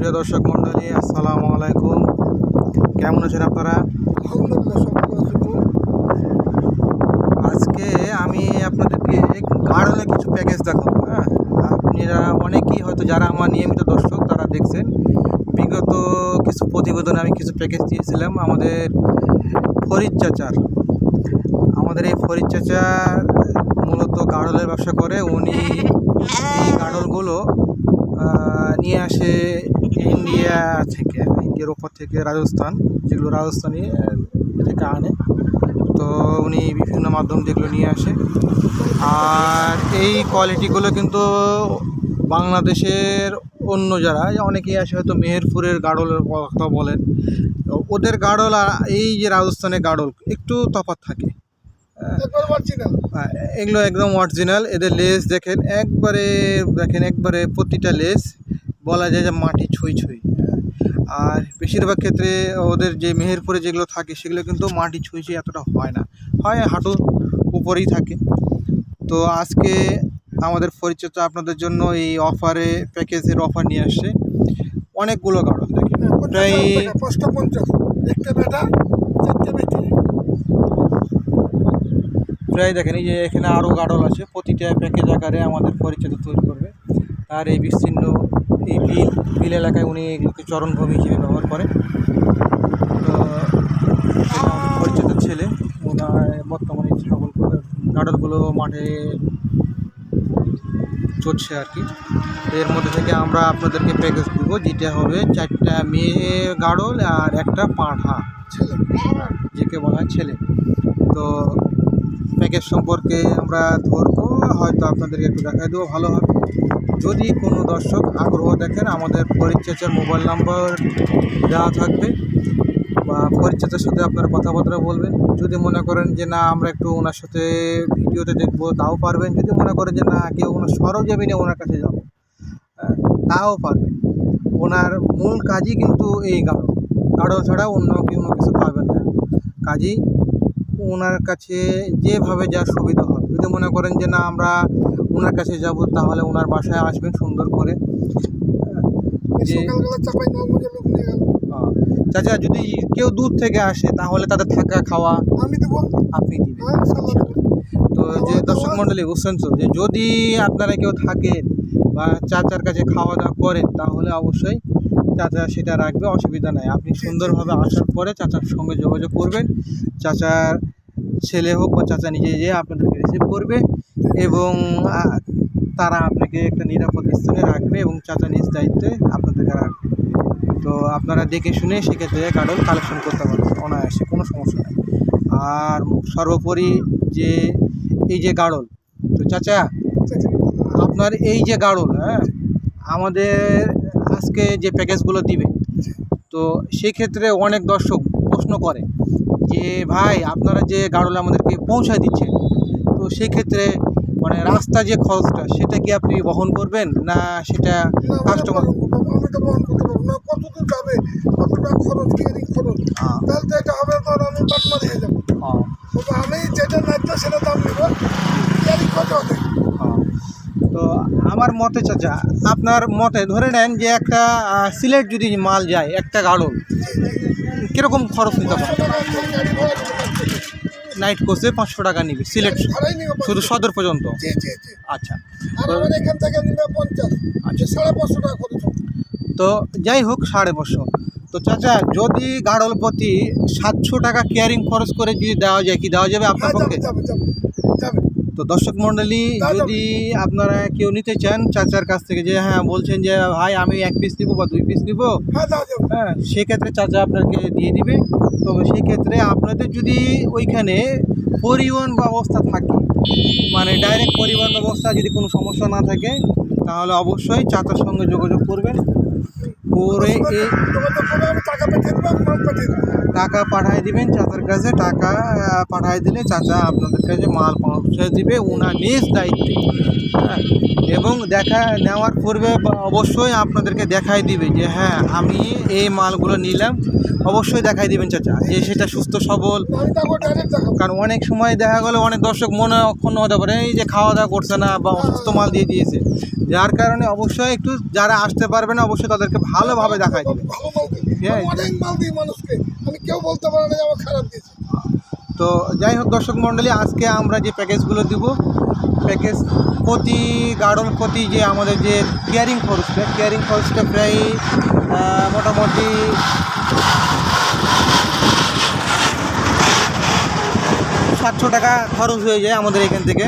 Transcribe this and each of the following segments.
সুপ্রিয় দর্শক মণ্ডলী, আসসালামু আলাইকুম। কেমন আছেন আপনারা? আজকে আমি আপনাদেরকে গার্ডেনে কিছু প্যাকেজ দেখাবো হ্যাঁ? আপনারা অনেকেই হয়তো যারা আমার নিয়মিত দর্শক, তারা দেখছেন। বিগত কিছু প্রতিবেদনে আমি কিছু প্যাকেজ দিয়েছিলাম, আমাদের ফরিদ চাচার। আমাদের এই ফরিদ চাচা মূলত গাড়লের ব্যবসা করে। উনি এই গাড়লগুলো নিয়ে আসে ইন্ডিয়া থেকে ইন্ডিয়ার ওপর থেকে রাজস্থান যেগুলো রাজস্থানি আহ, থেকে আনে তো উনি বিভিন্ন মাধ্যম যেগুলো নিয়ে আসে। আর এই কোয়ালিটিগুলো কিন্তু বাংলাদেশের অন্য যারা অনেকেই আসে হয়তো মেহেরপুরের গাড়লের কথা বলেন। ওদের গাড়ল আর এই যে রাজস্থানের গাড়ল একটু তফাৎ থাকে। হ্যাঁ, এগুলো একদম অরিজিনাল এদের লেস দেখেন একবারে দেখেন একবারে প্রতিটা লেস বলা যায় যে মাটি ছুঁই ছুঁই। হ্যাঁ। আর বেশিরভাগ ক্ষেত্রে ওদের যে মেহেরপুরে যেগুলো থাকে সেগুলো কিন্তু মাটি ছুঁই ছুঁই এতটা হয় না। হয় হাঁটুর উপরেই থাকে। তো আজকে আমাদের পরিচিত আপনাদের জন্য এই অফারে প্যাকেজের অফার নিয়ে আসছে। অনেকগুলো প্রায় একটা বেটা চারটে বেটি। প্রায় দেখেন এই যে এখানে আরও গাড়ল আছে। প্রতিটা প্যাকেজ আকারে আমাদের পরিচিত তৈরি করবে। তার এই বিস্তীর্ণ এই বিল বিল এলাকায় উনি এগুলোকে চরণভূমি হিসেবে ব্যবহার করেন। তো পরিচিত ছেলে। ওনার বর্তমানে ছাগল গাড়লগুলো মাঠে চড়ছে আর কি। এর মধ্যে থেকে আমরা আপনাদেরকে প্যাকেজ দেবো যেটা হবে চারটা মেয়ে গাড়ল আর একটা পাঁঠা ছেলে যেকে বলা হয় ছেলে। তো প্যাকেজ সম্পর্কে আমরা ধরবো হয়তো আপনাদেরকে একটু দেখাই দেবো ভালো হবে। যদি কোনো দর্শক আগ্রহ দেখেন আমাদের পরিচর্যার মোবাইল নাম্বার দেওয়া থাকবে বা পরিচর্যার সাথে আপনারা কথাবার্তা বলবেন। যদি মনে করেন যে না আমরা একটু ওনার সাথে ভিডিওতে দেখব তাও পারবেন। যদি মনে করেন যে না কেউ ওনার সরজমিনে ওনার কাছে যাব হ্যাঁ, তাও পারবেন। ওনার মূল কাজই কিন্তু এই গাঢ় গাঢ় ছাড়া অন্য কোনো কিছু পাবেন না। কাজেই ওনার কাছে যেভাবে যা সুবিধা হবে যদি মনে করেন যে না আমরা ওনার কাছে যাব তাহলে ওনার বাসায় আসবেন সুন্দর করে। চাচা যদি কেউ দূর থেকে আসে তাহলে তাদের থাকা খাওয়া আমি দেবো। আপনি দিবেন। হ্যাঁ। তো যে দর্শক মণ্ডলী বুঝছেন তো যে যদি আপনারা কেউ থাকেন বা চাচার কাছে খাওয়া দাওয়া করেন তাহলে অবশ্যই চাচা সেটা রাখবে অসুবিধা নাই। আপনি সুন্দরভাবে আসার পরে চাচার সঙ্গে যোগাযোগ করবেন। চাচার ছেলে হোক বা চাচা নিজে যেয়ে আপনাদেরকে রিসিভ করবে এবং তারা আপনাকে একটা নিরাপদ স্থানে রাখবে এবং চাচা নিজ দায়িত্বে আপনাদেরকে রাখবে। তো আপনারা দেখে শুনে সেক্ষেত্রে কার্ডল কালেকশন করতে পারবেন অনায়াসে কোনো সমস্যা নেই। আর সর্বোপরি যে এই যে গাড়ল তো চাচা আপনার এই যে গাড়ল হ্যাঁ আমাদের আজকে যে প্যাকেজগুলো দিবে তো সেক্ষেত্রে অনেক দর্শক প্রশ্ন করে যে ভাই আপনারা যে গাড়ল আমাদেরকে পৌঁছায় দিচ্ছেন তো সেক্ষেত্রে মানে রাস্তা যে খরচটা সেটা কি আপনি বহন করবেন না সেটা কাস্টমার আমি তো বহন করতে পারব না। যাবে? কতটা খরচ কেয়ারিং খরচ? তাহলে তো এটা হবে ধর আমি বাটমারি হয়ে যাব। তবে আমি যেটা ন্যায্য সেটা দাম নেব। কেয়ারিং কত হবে তো আমার মতে চাচা আপনার মতে ধরে নেন যে একটা সিলেট যদি মাল যায় একটা গাড়ল কীরকম খরচ নিতে পারে? নাইট কোর্সে পাঁচশো টাকা নিবি সিলেট নিবে শুধু সদর পর্যন্ত? আচ্ছা। আচ্ছা। তো যাই হোক সাড়ে পাঁচশো। তো চাচা যদি গাড়ল প্রতি সাতশো টাকা কেয়ারিং খরচ করে যদি দেওয়া যায় কি দেওয়া যাবে আপনার হ্যাঁ পক্ষে? তো দর্শক মণ্ডলী যদি আপনারা কেউ নিতে চান চাচার কাছ থেকে যে হ্যাঁ বলছেন যে ভাই আমি এক পিস নিবো বা দুই পিস নিবো হ্যাঁ হ্যাঁ সেক্ষেত্রে চাচা আপনাকে দিয়ে দিবে। তো সেক্ষেত্রে আপনাদের যদি ওইখানে পরিবহন ব্যবস্থা থাকে মানে ডাইরেক্ট পরিবহন ব্যবস্থা যদি কোনো সমস্যা না থাকে তাহলে অবশ্যই চাচার সঙ্গে যোগাযোগ করবেন। করে এই টাকা পাঠিয়ে দেবো আমি মাল পাঠিয়ে দেবো টাকা পাঠিয়ে দিবেন চাচার কাছে টাকা আহ, পাঠিয়ে দিলে চাচা আপনাদের কাছে মাল পৌঁছে দিবে ওনার নিজ দায়িত্বে। হ্যাঁ? এবং দেখা নেওয়ার পূর্বে বা- অবশ্যই আপনাদেরকে দেখাই দিবে যে হ্যাঁ আমি এই মালগুলো নিলাম। অবশ্যই দেখাই দিবেন চাচা যে সেটা সুস্থ সবল। কারণ অনেক সময় দেখা গেলো অনেক দর্শক মনে অক্ষুণ্ণ হতে পারে এই যে খাওয়া দাওয়া করছে না বা অসুস্থ মাল দিয়ে দিয়েছে। যার কারণে অবশ্যই একটু যারা আসতে পারবে না অবশ্যই তাদেরকে ভালোভাবে দেখাই দিবে। হ্যাঁ। অনেক মাল দিই মানুষকে। আমি কেউ বলতে পারে না যে আমার খারাপ দিয়েছে। তো যাই হোক, দর্শক মণ্ডলী, আজকে আমরা যে প্যাকেজগুলো দিব, প্যাকেজ প্রতি গার্ডন প্রতি যে আমাদের যে কেয়ারিং খরচটা কেয়ারিং খরচটা প্রায় মোটামুটি সাতশো টাকা খরচ হয়ে যায় আমাদের এখান থেকে।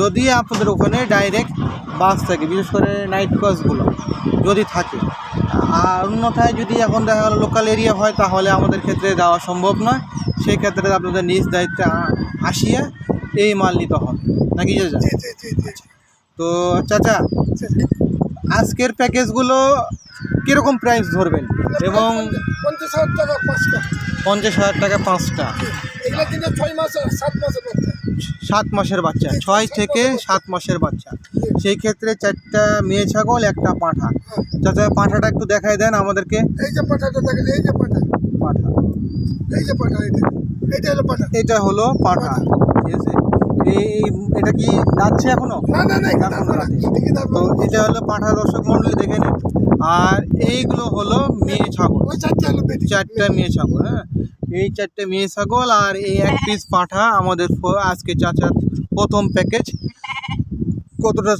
যদি আপনাদের ওখানে ডাইরেক্ট বাস থাকে, বিশেষ করে নাইট বাসগুলো যদি থাকে। আর অন্যথায় যদি এখন দেখা গেলো লোকাল এরিয়া হয়, তাহলে আমাদের ক্ষেত্রে দেওয়া সম্ভব নয়। সেই ক্ষেত্রে আপনাদের নিজ দায়িত্বে আসিয়া এই মাল নিতে হবে। নাকি চাচা জি তো চাচা। আজকের প্যাকেজগুলো কীরকম প্রাইস ধরবেন? এবং পঞ্চাশ হাজার টাকা পাঁচটা। পঞ্চাশ হাজার টাকা পাঁচটা। সাত মাসের বাচ্চা। ছয় থেকে সাত মাসের বাচ্চা। সেই ক্ষেত্রে চারটা মেয়ে ছাগল একটা পাঁঠা। চাচা পাঁঠাটা একটু দেখাই দেন আমাদেরকে। এই যে পাঠাটা দেখেন এই যে পাঠা। পাঁঠা। এই যে এটা হলো পাঠা। এটা হলো পাঁঠা ঠিক আছে? এই এটা কি যাচ্ছে এখনও? না না না তো এটা হলো পাঁঠা দর্শক মন্ডলী দেখে নিন। আর এইগুলো হলো মেয়ে ছাগল। ওই চারটে মেয়ে ছাগল হ্যাঁ? এই চারটে মেয়ে ছাগল আর এই এক পিস পাঁঠা আমাদের আজকে চাচার প্রথম প্যাকেজ কতটা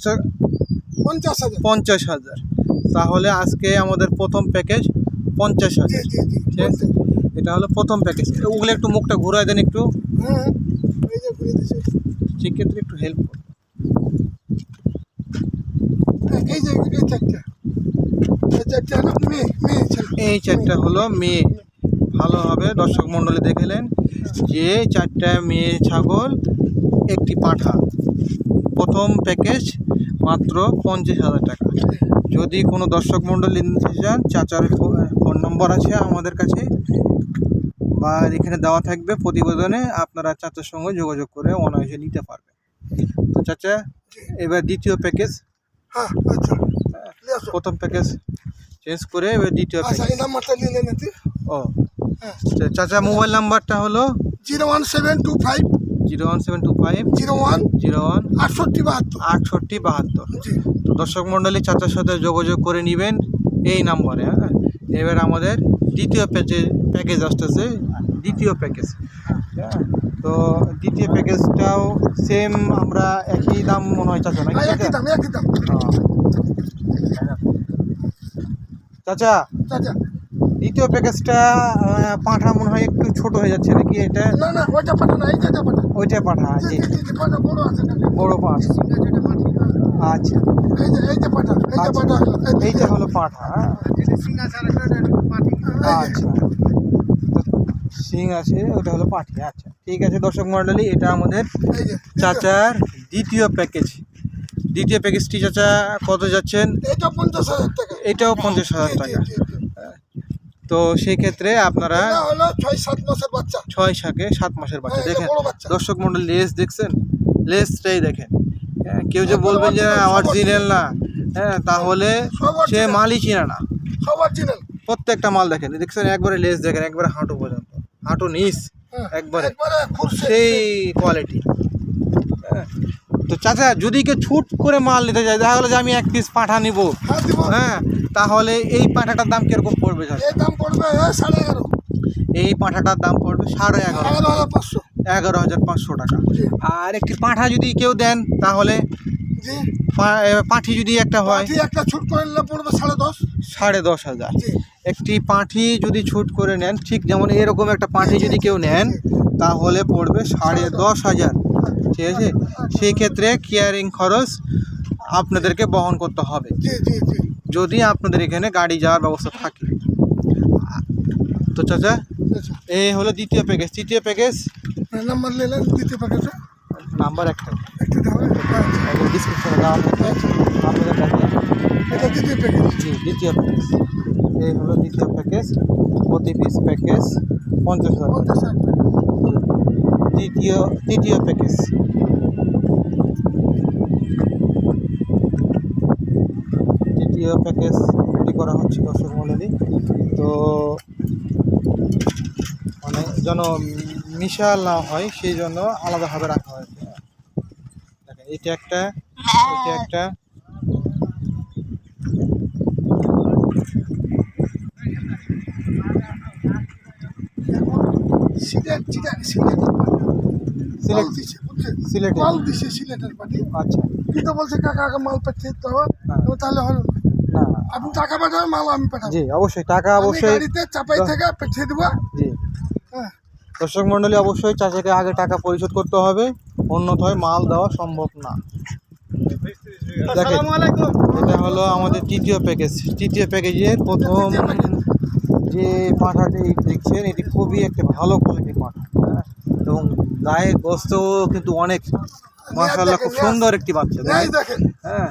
পঞ্চাশ হাজার। পঞ্চাশ হাজার। তাহলে আজকে আমাদের প্রথম প্যাকেজ পঞ্চাশ হাজার। ঠিক আছে? এটা হলো প্রথম প্যাকেজ ওগুলো একটু মুখটা ঘুরাই দেন একটু। হ্যাঁ এই যে সেক্ষেত্রে একটু হেল্প এই এই চারটা। হলো মেয়ে মেয়ে ভালোভাবে দর্শক মণ্ডলী দেখলেন যে চারটা মেয়ে ছাগল একটি পাঁঠা। প্রথম প্যাকেজ মাত্র পঞ্চাশ হাজার টাকা। যদি কোনো দর্শক মণ্ডলী নিতে চান চাচার ফোন নম্বর আছে আমাদের কাছে। বা এখানে দেওয়া থাকবে প্রতিবেদনে আপনারা চাচার সঙ্গে যোগাযোগ করে অনায়াসে নিতে পারবেন। তো চাচা এবার দ্বিতীয় প্যাকেজ। হ্যাঁ আচ্ছা। প্রথম প্যাকেজ চেঞ্জ করে এবার দ্বিতীয় আচ্ছা ও। হ্যাঁ। চাচা মোবাইল নাম্বারটা হলো? Zero one seven two five. Zero one seven two five. Zero one zero one আটষট্টি বাহাত্তর। আটষট্টি বাহাত্তর। তো দর্শক মণ্ডলী চাচার সাথে যোগাযোগ করে নেবেন এই নাম্বারে হ্যাঁ? এবার আমাদের দ্বিতীয় প্যাকেজ প্যাকেজ আসতেছে দ্বিতীয় প্যাকেজ হ্যাঁ তো দ্বিতীয় প্যাকেজটাও সেম আমরা একই দাম মনে হয় চাচা নাকি হ্যাঁ হ্যাঁ। চাচা? চাচা। দ্বিতীয় প্যাকেজটা পাঁঠা মনে হয় একটু ছোট হয়ে যাচ্ছে নাকি এটা? না না ওইটা পাঠা না এই যেটা পাঠা। ওইটা পাঠা জি। বড় আছে বড় পাঠা। আচ্ছা। এইটা হলো পাঁঠা হ্যাঁ? আচ্ছা। সিং আছে ওটা হলো পাঠি আচ্ছা। ঠিক আছে দর্শক মণ্ডলী এটা আমাদের চাচার দ্বিতীয় প্যাকেজ দ্বিতীয় প্যাকেজটি চাচা কত যাচ্ছেন? এটা পঞ্চাশ হাজার টাকা। এটাও পঞ্চাশ হাজার টাকা। তো সেই ক্ষেত্রে আপনারা ছয় সাত মাসের বাচ্চা। ছয় শাকে সাত মাসের বাচ্চা। হ্যাঁ, দেখেন দর্শক মন্ডল লেস দেখছেন? লেসটাই দেখেন। হ্যাঁ, কেউ যে বলবেন যে অরিজিনাল না হ্যাঁ তাহলে সে মালই চিনে না। প্রত্যেকটা মাল দেখেন। দেখছেন একবারে লেস দেখেন একবারে হাঁটু পর্যন্ত। হাঁটু নিস হ্যাঁ, একবারে। একবারে সেই কোয়ালিটি তো চাচা যদি কেউ ছুট করে মাল নিতে যায় দেখা গেলো যে আমি এক পিস পাঠা নিব। হ্যাঁ হ্যাঁ তাহলে এই পাঁঠাটার দাম কীরকম পড়বে এই দাম পড়বে সাড়ে এগারো। এই পাঁঠাটার দাম পড়বে সাড়ে এগারো। এগারো হাজার পাঁচশো। এগারো হাজার পাঁচশো টাকা। আর একটি পাঁঠা যদি কেউ দেন তাহলে পাঁঠি যদি একটা হয় একটা ছুট করে নিলে পড়বে সাড়ে দশ। সাড়ে দশ হাজার। একটি পাঁঠি যদি ছুট করে নেন ঠিক যেমন এরকম একটা পাঁঠি যদি কেউ নেন তাহলে পড়বে সাড়ে দশ হাজার। ঠিক আছে? সেই ক্ষেত্রে কেয়ারিং খরচ আপনাদেরকে বহন করতে হবে। যদি আপনাদের এখানে গাড়ি যাওয়ার ব্যবস্থা থাকে। তো চাচা এই হলো দ্বিতীয় প্যাকেজ তৃতীয় প্যাকেজ নাম্বার নিলেন দ্বিতীয় প্যাকেটে নাম্বার একটা। ডিসক্রিপশনে দেওয়া থাকবে আপনাদের এটা দ্বিতীয় প্যাকেট জি দ্বিতীয় প্যাকেজ এই হলো দ্বিতীয় প্যাকেজ প্রতি পিস প্যাকেজ পঞ্চাশ হাজার তৃতীয় তৃতীয় প্যাকেজ তৃতীয় প্যাকেজ রেডি করা হচ্ছে দর্শক মন্ডলী। তো মানে যেন মিশাল না হয়, সেই জন্য আলাদাভাবে রাখা হয়েছে। দেখেন এটা একটা এটা একটা। মাল দিছে সিলেটে মাল দিছে সিলেটের পার্টি আচ্ছা। কিন্তু বলছে কাকা আগে মাল পাঠিয়ে দিতে হবে হ্যাঁ। তাহলে হলো না। আপনি টাকা পাঠাবেন মাল আমি পাঠাবো। জি অবশ্যই টাকা অবশ্যই গাড়িতে চাপাই থেকে পাঠিয়ে দেবো। জি। হ্যাঁ। দর্শক মন্ডলী অবশ্যই চাষিকে আগে টাকা পরিশোধ করতে হবে অন্যথায় মাল দেওয়া সম্ভব না। দেখেন এটা হলো আমাদের তৃতীয় প্যাকেজ তৃতীয় প্যাকেজের প্রথম যে পাঁঠাটি দেখছেন এটি খুবই একটা ভালো কোয়ালিটির পাঁঠা হ্যাঁ? এবং গায়ে গোস্তও কিন্তু অনেক। মাসাল্লাহ খুব সুন্দর একটি বাচ্চা হ্যাঁ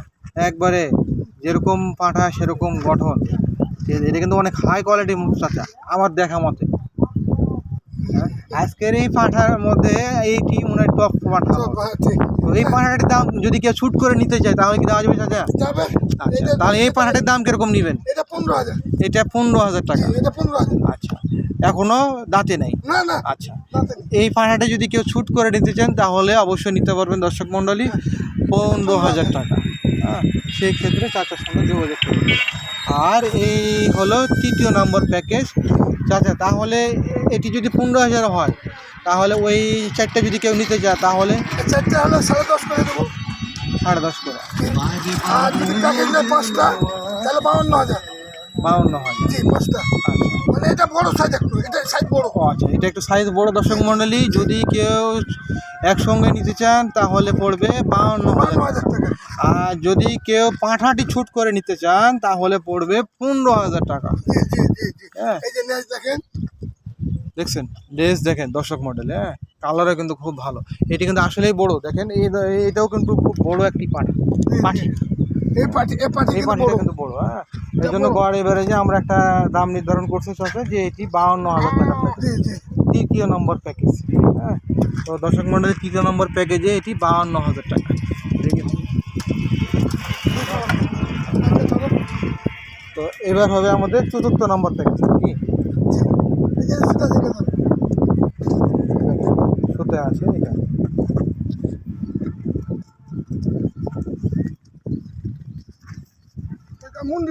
একবারে যেরকম পাঁঠা সেরকম গঠন। এটা কিন্তু অনেক হাই কোয়ালিটির চাচা আমার দেখা মতে। হ্যাঁ, আজকের এই পাঁঠার মধ্যে এইটি মনে হয় টপ পাঁঠা তো এই পাঁঠাটির দাম যদি কেউ শুট করে নিতে চায় তাহলে কি দেওয়া যাবে চাচা? আচ্ছা তাহলে এই পাঁঠাটির দাম কীরকম নেবেন? এটা পনেরো হাজার। এটা পনেরো হাজার টাকা। এটা পনেরো হাজার। আচ্ছা। এখনও দাঁতে নেই। না না। আচ্ছা। এই পাঁঠাটা যদি কেউ ছুট করে নিতে চান তাহলে অবশ্যই নিতে পারবেন দর্শক মণ্ডলী পনেরো হাজার টাকা। হ্যাঁ সেই ক্ষেত্রে চাচার সঙ্গে যোগাযোগ করবেন আর এই হলো তৃতীয় নম্বর প্যাকেজ। চাচা তাহলে এটি যদি পনেরো হাজার হয় তাহলে ওই চারটে যদি কেউ নিতে চায় তাহলে চারটে হলো সাড়ে দশ করে দেবো। সাড়ে দশ করে। আর যদি প্যাকেজ নেয় পাঁচটা তাহলে বাউন্ন হাজার। বাউন্ন হাজার। জি পাঁচটা। মানে এটা বড় সাইজ একটু এটা সাইজ বড়। আচ্ছা এটা একটু সাইজ বড়। দর্শক মণ্ডলী যদি কেউ একসঙ্গে নিতে চান তাহলে পড়বে বাউন্ন হাজার টাকা। আর যদি কেউ পাঁঠাটি ছুট করে নিতে চান তাহলে পড়বে পনেরো হাজার টাকা। হ্যাঁ। এই যে নেজ দেখেন। দেখছেন? ড্রেস দেখেন দর্শক মডেল হ্যাঁ? কালারও কিন্তু খুব ভালো। এটি কিন্তু আসলেই বড়। দেখেন এটাও কিন্তু খুব বড় একটি পাঠা। পাঠি। এই পার্টি এই কিন্তু কিন্তু বড় হ্যাঁ? এই জন্য গড় এভারেজে আমরা একটা দাম নির্ধারণ করছি সাথে যে এটি বাউন্ন হাজার টাকা প্যাকেজ তৃতীয় নম্বর প্যাকেজ হ্যাঁ? তো দর্শক মন্ডলের তৃতীয় নম্বর প্যাকেজে এটি বাউন্ন হাজার টাকা। তো এবার হবে আমাদের চতুর্থ নম্বর প্যাকেজ কি এই যে সেটা সেটা ধরো। সুতে আছে এটা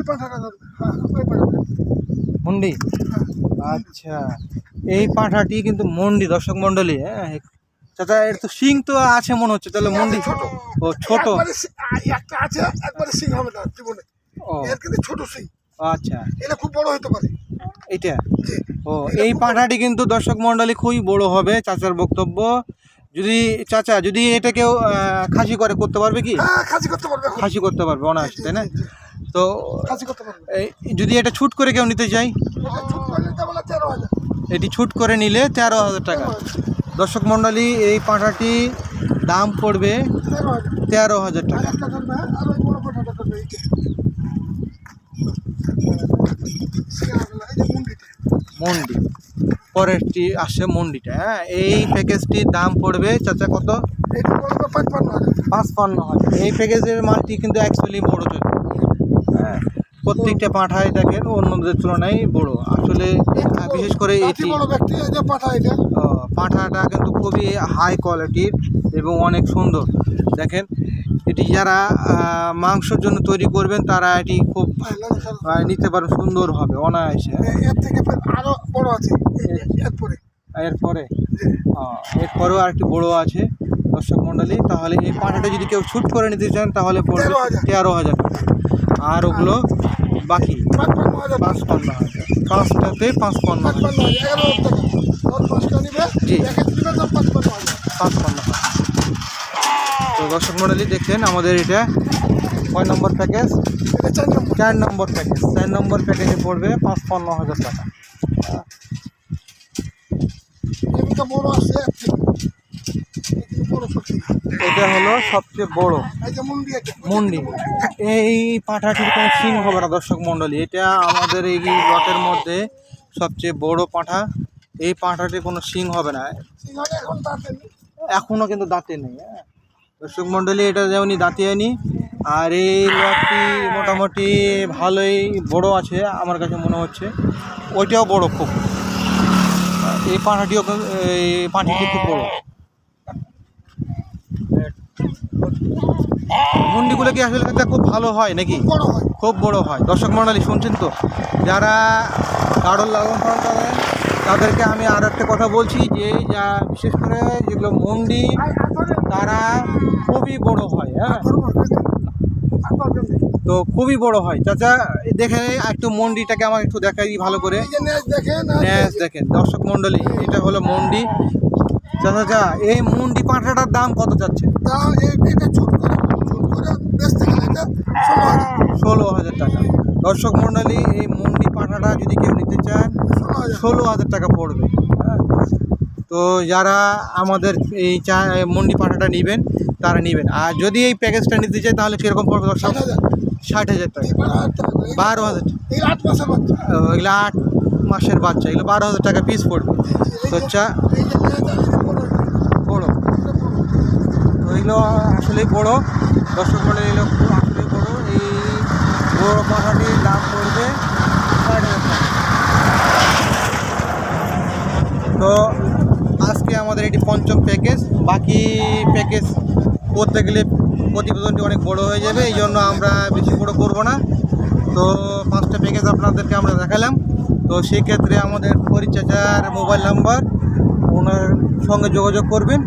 মুন্ডি হ্যাঁ ওই পাঠাটা মন্ডি? আচ্ছা। এই পাঁঠাটি কিন্তু মন্ডি দর্শক মন্ডলী হ্যাঁ চাচা এর তো শিং তো আছে মনে হচ্ছে তাহলে মন্ডি ছোট। ও ছোট। একটা আছে একবারে সিং হবে না জীবনে। ও। এর কিন্তু ছোট সিং আচ্ছা। এটা খুব বড় হতে পারে। এটা ও এই পাঁঠাটি কিন্তু দর্শক মন্ডলী খুবই বড় হবে চাচার বক্তব্য। যদি চাচা যদি এটা কেউ খাসি করে করতে পারবে কি? হ্যাঁ খাসি করতে পারবে খাসি করতে পারবে অনায়াসে তাই না? তো যদি এটা ছুট করে কেউ নিতে চাই এটা ছোট করে নিলে তেরো হাজার টাকা। দর্শক মন্ডলী এই পাঁঠাটি দাম পড়বে তেরো হাজার। টাকা। একটা ধরবে আর ওই বড় পাঠাটা ধরবে এইটা সিঙ্গারাগুলো, এই যে। মুন্ডিটা মন্ডি। পরেরটি আসে মন্ডিটা হ্যাঁ? এই প্যাকেজটির দাম পড়বে চাচা কত? পাঁচপান্ন হাজার। এই প্যাকেজের মালটি কিন্তু অ্যাকচুয়ালি বড় চলে হ্যাঁ প্রত্যেকটা পাঁঠাই দেখেন অন্যদের তুলনায় বড়। আসলে বিশেষ করে এটি। পাঁঠাটা কিন্তু খুবই হাই কোয়ালিটির এবং অনেক সুন্দর। দেখেন এটি যারা মাংসের জন্য তৈরি করবেন তারা এটি খুব হ্যাঁ, নিতে পারেন সুন্দরভাবে অনায়াসে। এর থেকে ফের আরও বড় আছে। এরপরে। এরপরে? এরপরেও আরেকটি বড় আছে। দর্শক মণ্ডলী তাহলে এই পাঁঠাটা যদি কেউ ছুট করে নিতে চান তাহলে পড়বে তেরো হাজার। টাকা। আর ওগুলো বাকি? পাঁচপান্ন হাজার। পাঁচটাতে পাঁচপান্ন হাজার। জি। পাঁচপান্ন তো দর্শক মণ্ডলী দেখেন আমাদের এটা কয় নম্বর প্যাকেজ? চার নম্বর। প্যাকেজ। চার নম্বর প্যাকেজে পড়বে পাঁচপান্ন হাজার টাকা এমনিটা বড় আছে এর থেকে এই বড় সত্যি এটা হলো সবচেয়ে বড়। মুন্ডি এই পাঁঠাটির কোনো সিং হবে না দর্শক মণ্ডলী। এটা আমাদের এই লটের মধ্যে সবচেয়ে বড় পাঁঠা। এই পাঁঠাটির কোনো সিং হবে না। এখনও কিন্তু দাঁতে নেই হ্যাঁ। দর্শক মণ্ডলী এটা যেমনই দাঁতিয়ানি আর এই লটটি মোটামুটি ভালোই বড় আছে আমার কাছে মনে হচ্ছে। ওইটাও বড় খুব। এই পাঁঠাটিও এই পাঁঠিটি খুব বড়। মুন্ডিগুলো কি আসলে খুব ভালো হয় নাকি? বড় হয়। খুব বড় হয়। দর্শক মণ্ডলী শুনছেন তো? যারা কারোর লালন পালন করেন তাদেরকে আমি আর একটা কথা বলছি যে যা বিশেষ করে যেগুলো মন্ডি তারা খুবই বড় হয় হ্যাঁ? তো খুবই বড় হয়। চাচা দেখে একটু মন্ডিটাকে আমাকে একটু দেখাই ভালো করে। দেখেন। দর্শক মন্ডলী এটা হলো মন্ডি। চাচা এই মন্ডি পাঁঠাটার দাম কত যাচ্ছে? তা এই- এটা ছোট করে ছোট করে বেচতে গেলে এটা ষোলো হাজার। ষোলো হাজার টাকা। দর্শক মণ্ডলী এই মুন্ডি পাঁঠাটা যদি কেউ নিতে চান ষোলো হাজার। টাকা পড়বে। হ্যাঁ। তো যারা আমাদের এই চা মন্ডি পাঠাটা নেবেন তারা নেবেন। আর যদি এই প্যাকেজটা নিতে চায় তাহলে কীরকম পড়বে দর্শক? ষাট হাজার। টাকা। বারো হাজার। টাকা এগুলো আট মাসের বাচ্চা এগুলো বারো হাজার টাকা পিস পড়বে। তো চা এই যে নেজ আর এই যে বড়, বড়ো এটা বড়। তো আসলেই বড়। দর্শক এগুলো খুব আসলেই বড়। এই বড় পাঠাটির দাম পড়বে তো আজকে আমাদের এটি পঞ্চম প্যাকেজ বাকি প্যাকেজ করতে গেলে প্রতিবেদনটি অনেক বড় হয়ে যাবে, এই জন্য আমরা বেশি বড় করব না। তো পাঁচটা প্যাকেজ আপনাদেরকে আমরা দেখালাম। তো সেই ক্ষেত্রে আমাদের পরিচাচার মোবাইল নাম্বার ওনার সঙ্গে যোগাযোগ করবেন।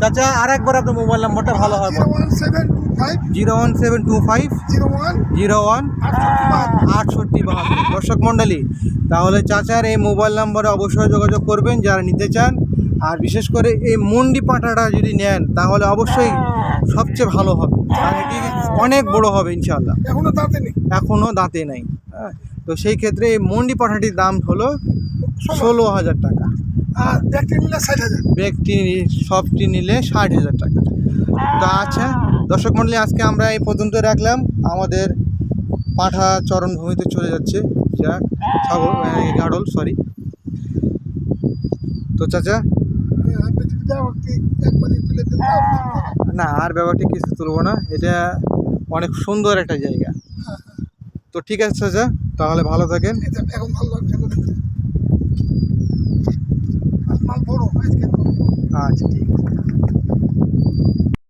চাচা আর একবার আপনার মোবাইল নাম্বারটা ভালো হবে zero one seven two five zero one. আটষট্টি বাহাত্তর। দর্শক মণ্ডলী তাহলে চাচার এই মোবাইল নাম্বারে অবশ্যই যোগাযোগ করবেন যারা নিতে চান। আর বিশেষ করে এই মন্ডি পাঁঠাটা যদি নেন তাহলে অবশ্যই সবচেয়ে ভালো হবে। আর এটি অনেক বড় হবে ইনশাল্লাহ এখনও দাঁতে নেই। এখনও দাঁতে নাই। হ্যাঁ তো সেই ক্ষেত্রে এই মন্ডি পাঁঠাটির দাম হলো ষোলো হাজার টাকা। আর দেখতে নিলে ষাট হাজার। ব্যাগটি সবটি নিলে ষাট হাজার টাকা। তো আচ্ছা দর্শক মণ্ডলী আজকে আমরা এই পর্যন্ত রাখলাম। আমাদের পাঠা চরণভূমিতে চলে যাচ্ছে। যা ছাগল গাড়ল সরি তো চাচা? না আর ব্যাপারটি কিছু তুলবো না। এটা অনেক সুন্দর একটা জায়গা। তো ঠিক আছে চাচা তাহলে ভালো থাকেন। এটা এখন ভালো লাগছে না দেখতে। আর মাল